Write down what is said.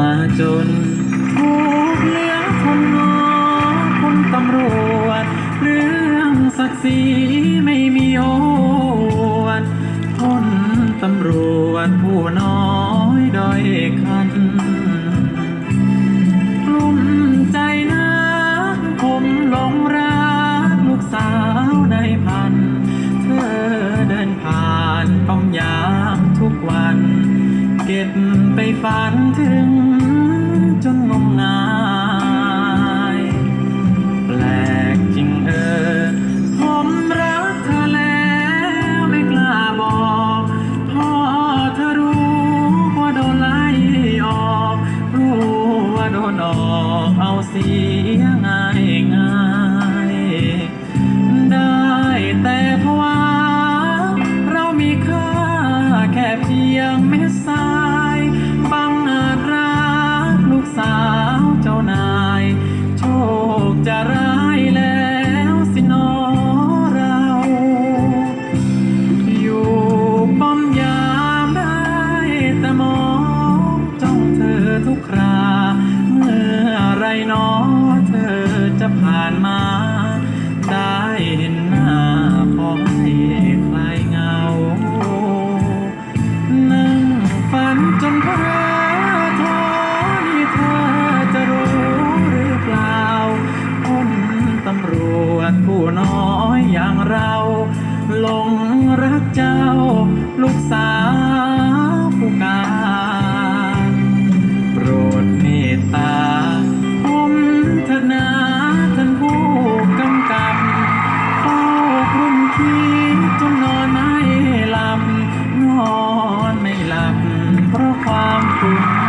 มาจนถูกเหลือคนงอคุณตำรวจ เรื่องศักดิ์ศรีไม่มีโอวดคนตำรวจผู้น้อยด้อยคันกลุ่มใจนะผมหลงรักลูกสาวในพัน เธอเดินผ่านป้อมยามทุกวัน เก็บไปฝันถึง ดออกเอาเสียง่ายง่ายได้แต่เพราะว่า เรามีค่าแค่เพียงเม็ดทรายบังอาจรักลูกสาวเจ้านาย โชคจะร้ายแล้วสินอเรา อยู่ป้อมยามได้แต่มองจ้องเธอทุกครา ไเนอเธอจะผ่านมา ได้เห็นหน้าขอให้คลายเงา นั่งฝันจนพระทอนี่เธอจะรู้หรือเปล่าคนตำรวจผู้น้อยอย่างเราลงรักเจ้า ลูกสาว 不ว不